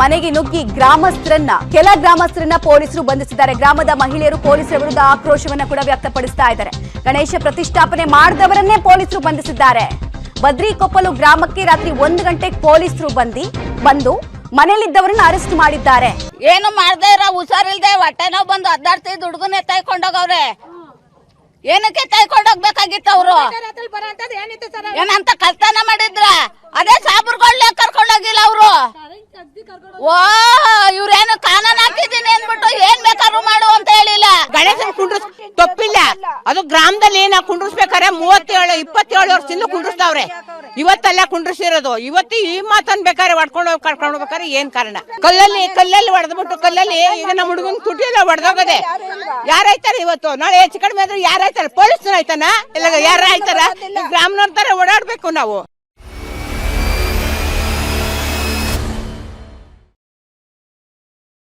ಮನೆಗೆ ನುಗ್ಗಿ ಗ್ರಾಮಸ್ಥರನ್ನ ಕೆಲ ಗ್ರಾಮಸ್ಥರನ್ನ ಪೊಲೀಸರು ಬಂಧಿಸಿದ್ದಾರೆ. ಗ್ರಾಮದ ಮಹಿಳೆಯರು ಪೊಲೀಸರ ವಿರುದ್ಧ ಆಕ್ರೋಶವನ್ನ ಕೂಡ ವ್ಯಕ್ತಪಡಿಸ್ತಾ ಇದ್ದಾರೆ. ಗಣೇಶ ಪ್ರತಿಷ್ಠಾಪನೆ ಮಾಡಿದವರನ್ನೇ ಪೊಲೀಸರು ಬಂಧಿಸಿದ್ದಾರೆ. ಬದ್ರಿಕೊಪ್ಪಲು ಗ್ರಾಮಕ್ಕೆ ರಾತ್ರಿ ಒಂದು ಗಂಟೆಗೆ ಪೊಲೀಸರು ಬಂದಿ ಬಂದು ಮನೆಯಲ್ಲಿದ್ದವರನ್ನ ಅರೆಸ್ಟ್ ಮಾಡಿದ್ದಾರೆ. ಏನು ಮಾಡ್ದೇ ಇರೋ ಹುಷಾರಿಲ್ದೆ ಹೊಟ್ಟೆ ನೋವು ಬಂದು ಅದ್ದಾಡ್ತಿ ಹುಡುಗನೇ ತೈಕೊಂಡೋಗವ್ರೆ ಏನಕ್ಕೆ ತೈಕೊಂಡೋಗ್ಬೇಕಾಗಿತ್ತು ಅವರು? ಏನಂತ ಕಲ್ತಾನ ಮಾಡಿದ್ರ ಅದೇ ಸಾಬ್ರುಗಳನ್ನ ಕರ್ಕೊಂಡೋಗಿಲ್ಲ ಅವರು ಓ, ಇವ್ರೇನು ಕಾನೂನು ಹಾಕಿದೀನಿ ಅಂದ್ಬಿಟ್ಟು ಏನ್ ಬೇಕಾದ್ರೂ ಮಾಡು ಅಂತ ಹೇಳಿಲ್ಲ. ಗಣೇಶನ್ ಕುಂಡ್ರಸ್ ತಪ್ಪಿಲ್ಲ. ಅದು ಗ್ರಾಮದಲ್ಲಿ ಏನ ಕುಂಡ್ರಸ್ಬೇಕಾರೆ ಮೂವತ್ತೇಳು, ಇಪ್ಪತ್ತೇಳು ವರ್ಷದಿಂದ ಕುಂಡ್ರಸ್ತಾವ್ರೆ ಇವತ್ತೆಲ್ಲ ಕುಂಡ್ರಸಿರೋದು. ಇವತ್ತು ಈ ಮಾತನ್ ಬೇಕಾದ್ರೆ ಹೊಡ್ಕೊಂಡು ಹೋಗಿ ಕರ್ಕೊಂಡು ಹೋಗ್ಬೇಕಾರೆ ಏನ್ ಕಾರಣ? ಕಲ್ಲಲ್ಲಿ ಕಲ್ಲಲ್ಲಿ ಹೊಡೆದ್ಬಿಟ್ಟು ಕಲ್ಲಲ್ಲಿ ಈಗ ನಮ್ಮ ಹುಡುಗನ್ ತುಟಿಲ್ಲ ಹೊಡೆದೋಗದೆ. ಯಾರಾಯ್ತಾರೆ ಇವತ್ತು? ನಾಳೆ ಹೆಚ್ಚು ಕಡಿಮೆ ಆದ್ರೆ ಯಾರಾಯ್ತಾರೆ ಪೊಲೀಸ್ ಆಯ್ತಾನ? ಇಲ್ಲ, ಯಾರ ಆಯ್ತಾರ? ಗ್ರಾಮನವ್ರ ತರ ಓಡಾಡ್ಬೇಕು ನಾವು.